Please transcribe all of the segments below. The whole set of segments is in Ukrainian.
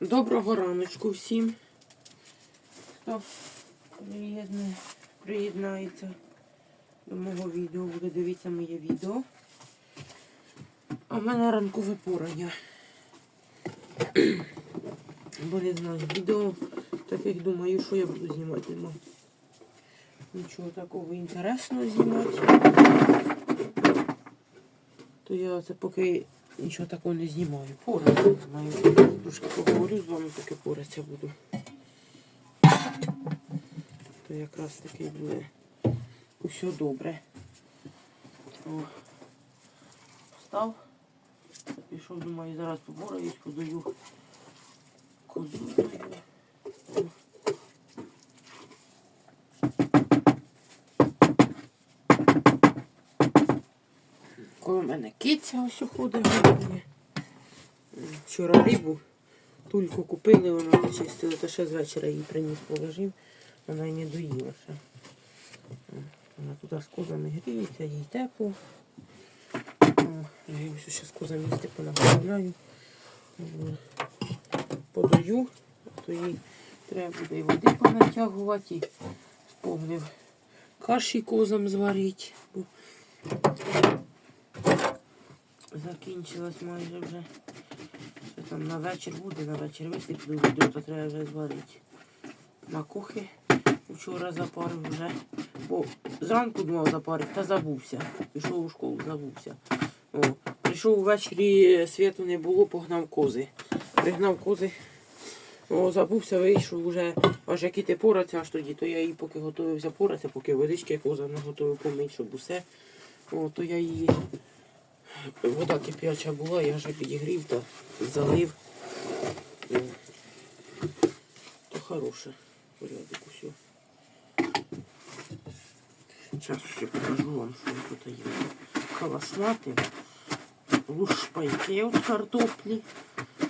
Доброго раночку всім. Хто приєднається до мого відео, буде дивитися моє відео. А в мене ранкове порання. Бо не знаю, відео, так як думаю, що я буду знімати. Нема нічого такого інтересного знімати. То я це поки нічого такого не знімаю. Пораться маю. Трошки поговорю з вами, поки поратися буду. То якраз таки буде усе добре. О, встав. Пішов, думаю, зараз побораюсь, подаю козу. даю. О. Коли в мене киця ось ходить. Вчора рибу тульку купили, вона не чистила, то ще з вечора її приніс положив, вона й не доїла ще. Вона туди з козами гріється, їй тепло. Я їм ще з козами їсти понаправляю. Подаю, то їй треба буде і води понатягувати, і сповнив каші козам зварити. Закінчилось майже вже. Що там на вечір буде, на вечір висиплю відео, то треба вже зварити. Макухи вчора запарив вже. Бо зранку думав запарити, та забувся. Пішов у школу, забувся. О, прийшов ввечері, світу не було, погнав кози. Пригнав кози. О, забувся, вийшов вже, аж як іти пораться, аж тоді, то я її поки готувався поратися, поки водички коза наготовив помить, щоб усе. О, то я її Вода кип'яча була, я вже підігрів та залив. То хороше. Порядок усе. Зараз ще покажу вам, що тут є. Калашмати, лушпайки от картоплі.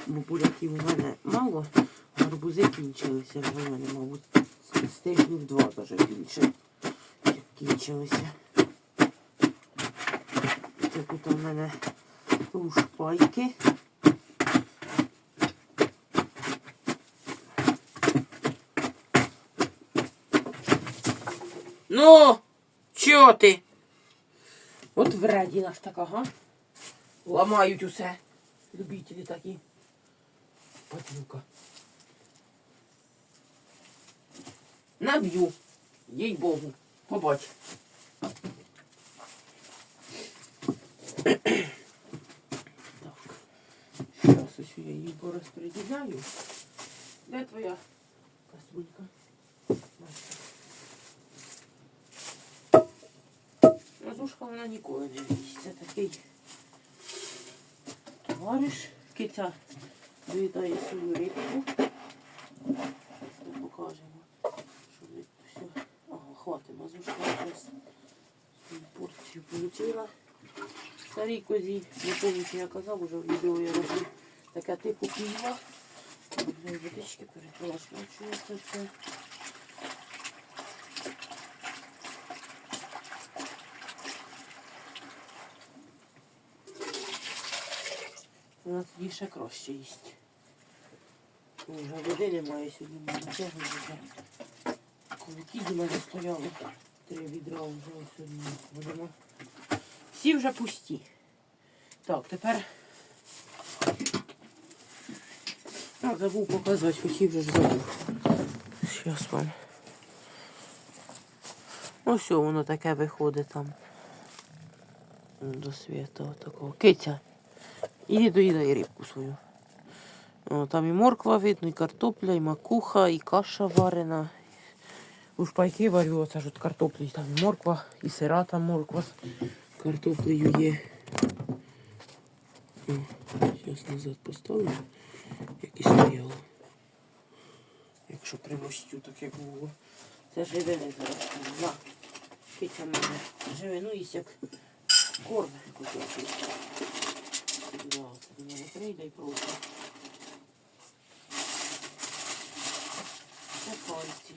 Бо буряків у мене мало, гарбузи кінчилися в мене, мабуть, з тижнів два навіть більше. Як кінчилися. Це тут у мене лушпайки. Ну, чого ти? От вредіна ж така, га? Ламають усе. Любителі такі. Падлюка. Наб'ю. Їй Богу. Побач. Зараз ось я її порозподіляю. Де твоя каструлька? Разушка вона ніколи не їсть. Такий товариш. Киця доїдає свою рибку. Покажемо, що ми все. Ага, хватить, мазушка свою порцію отримала старій козі, не пам'ятаю, я казав, уже в відео я роблю таке типу піва. Водички перепила смачується це. Вона тоді ще краще їсть. Вже води немає сьогодні, вже. Кулаки до мене стояли. Три відра ось сьогодні будемо. Всі вже пусті. Так, тепер. А, забув показувати, хотів вже ж забув. Щас вам. Ось воно таке виходить там. До світу такого. Киця. Іди доїдай рибку свою. О, там і морква видно, і картопля, і макуха, і каша варена. У шпайки варю, оце ж от картоплі, там і морква, і сира там морква картоплею є. Зараз назад поставлю, як і стояло. Якщо при мостю таке було. Це живини зараз. На. Киця мене живину їсть як корм кусочок. Да, до мене прийде і просто. Це пальці.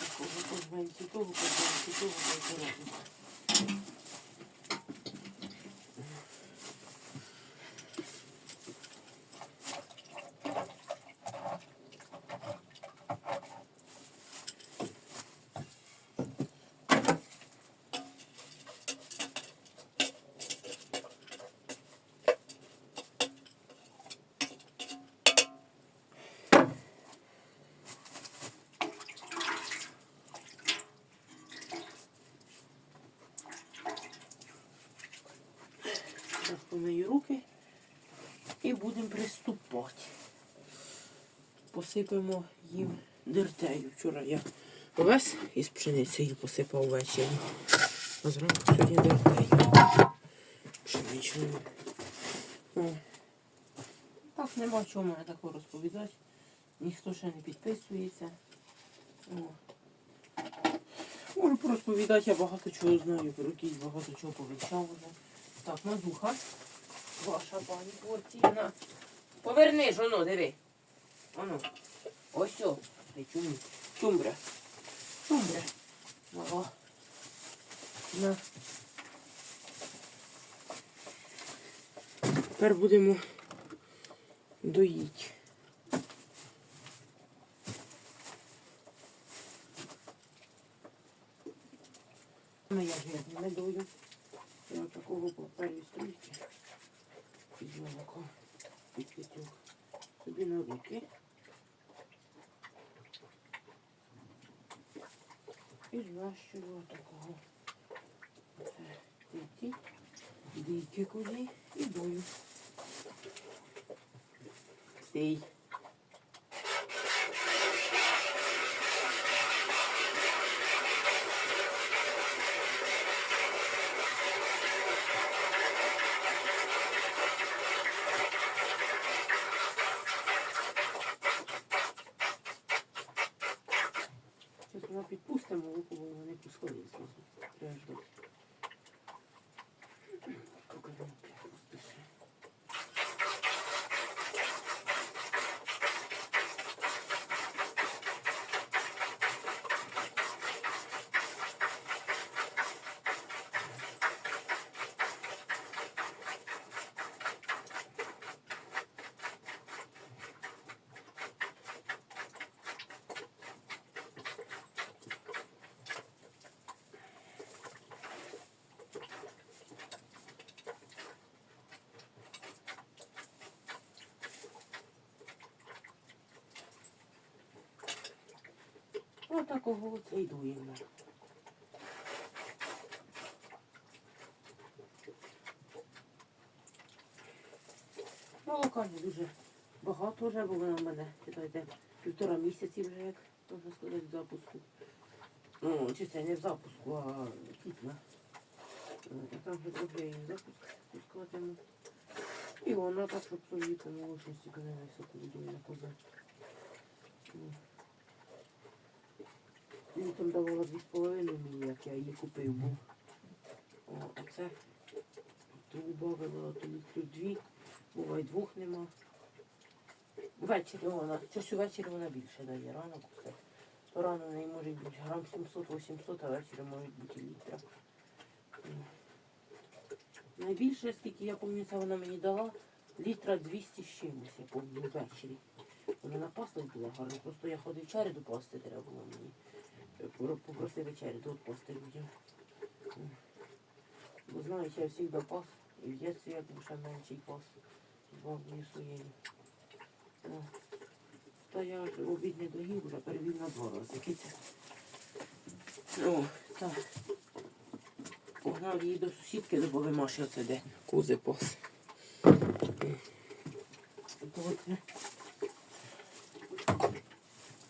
Такого позменці, того позменці, того позменці. І будемо приступати. Посипемо їм дертею. Вчора я овес із пшеницею посипав ввечері. А зранку сьогодні дертею. Пшеничною. Так, нема чого мене такого розповідати. Ніхто ще не підписується. О. Можу порозповідати, я багато чого знаю, про якісь багато чого повивчав вже. Так, мазуха. Ваша пані Квартіна. Поверни ж, оно, диви. Оно. Ось о. Чум. Чумбра. Чумбра. Мало. На. Тепер будемо доїти. Ну, я жирно не дою. Я такого паперу стрічки. Під молоко. Під п'ятюк. Собі на руки. І змащую такого. Ті дійки куди і дую. Стій. Зараз підпустимо, молоко, бо воно не зразу. Треба ждати. Поки воно підпустиш. Отакого оце й дуємо. Молока не дуже багато вже, бо вона в мене, читайте, півтора місяці вже, як можна сказати, в запуску. Ну, чи це не в запуску, а кітна. Там вже її запуск пускатиму. І вона так, щоб свої по молочності, коли високо буде коза. Літом давала дві з половиною мені, як я її купив був. О, а то убавила то літрів дві, буває двох нема. Ввечері вона, щось увечері вона більше дає, ранок все. То рано неї може бути грам 700-800, а ввечері може бути літра. Найбільше, скільки я пам'ятаю, вона мені дала, літра 200 з чимось, я пам'ятаю, ввечері. Вона на напаслась була гарно, просто я ходив череду пасти треба було мені. Попросив вечерю, от пасти людям. Бо знаєш, я завжди пас, і в дитинстві я був ще менший пас з бабою своєю. Та я обід не доїв, вже перевів на два рази. Киця. О, так. Погнав її до сусідки, до баби Маші, оце де кози пас.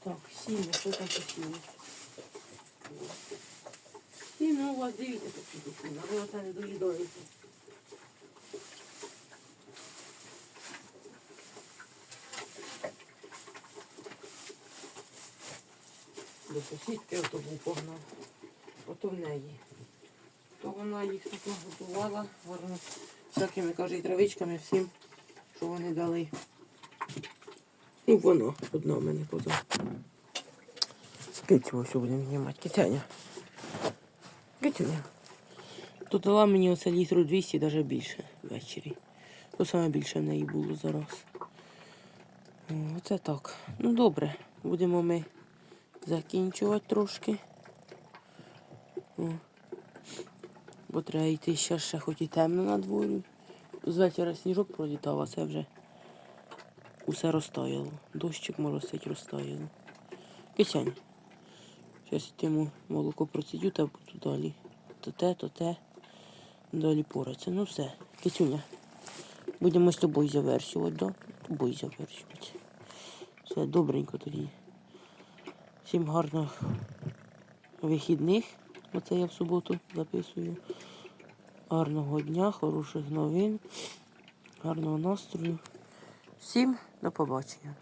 Так, сіно, що там по Сіно вас дивіться тут сіно, ви оце не доїдаєте. До сусідки ото був погнав. Ото в неї. То вона їх тут наготувала гарно. Всякими, каже, і травичками всім, що вони дали. Ну, воно, одна в мене коза. Кицю ось будемо знімати. Кицяня. Кицяня. То дала мені оце літру 200, навіть більше ввечері. То саме більше в неї було зараз. Оце так. Ну добре, будемо ми закінчувати трошки. О. Бо треба йти ще, ще хоч і темно на дворі. З вечора сніжок пролітав, а це вже усе розтаяло. Дощик моросить розтаяло. Кисянь. Зараз йтиму молоко процедю та буду далі. То те, то те. Далі пораться. Ну все. Кисюня. Будемо з тобою завершувати, да? Тобою завершувати. Все добренько тоді. Всім гарних вихідних. Оце я в суботу записую. Гарного дня, хороших новин, гарного настрою. Всім до побачення.